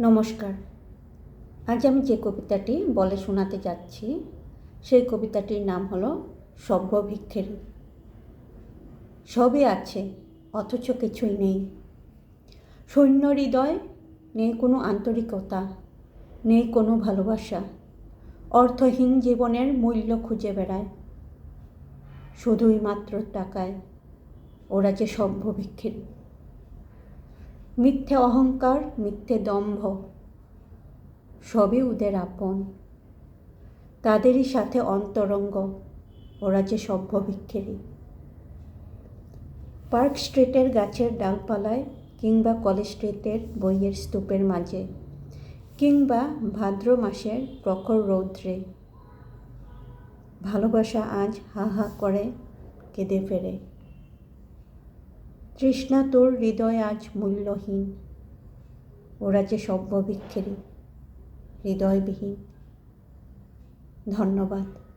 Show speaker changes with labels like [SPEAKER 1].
[SPEAKER 1] নমস্কার। আজ আমি যে কবিতাটি বলে শোনাতে যাচ্ছি, সেই কবিতাটির নাম হলো সভ্য ভিক্ষেরি। সবই আছে, অথচ কিছুই নেই। সৈন্য হৃদয়, নেই কোনো আন্তরিকতা, নেই কোনো ভালোবাসা। অর্থহীন জীবনের মূল্য খুঁজে বেড়ায়। শুধুই মাত্র টাকায়, ওরা যে সভ্য ভিক্ষেরি। মিথ্যে অহংকার, মিথ্যে দম্ভ, সবই ওদের আপন। তাদেরই সাথে অন্তরঙ্গ, ওরা যে সভ্য ভিক্ষেরি পার্ক স্ট্রিটের গাছের ডালপালায় কিংবা কলেজ স্ট্রিটের বইয়ের স্তূপের মাঝে, কিংবা ভাদ্র মাসের প্রখর রৌদ্রে। ভালোবাসা আজ হা হা করে কেঁদে ফেরে। তৃষ্ণা তোর হৃদয় আজ মূল্যহীন। ওরা যে সভ্য ভিক্ষেরি হৃদয়বিহীন। ধন্যবাদ।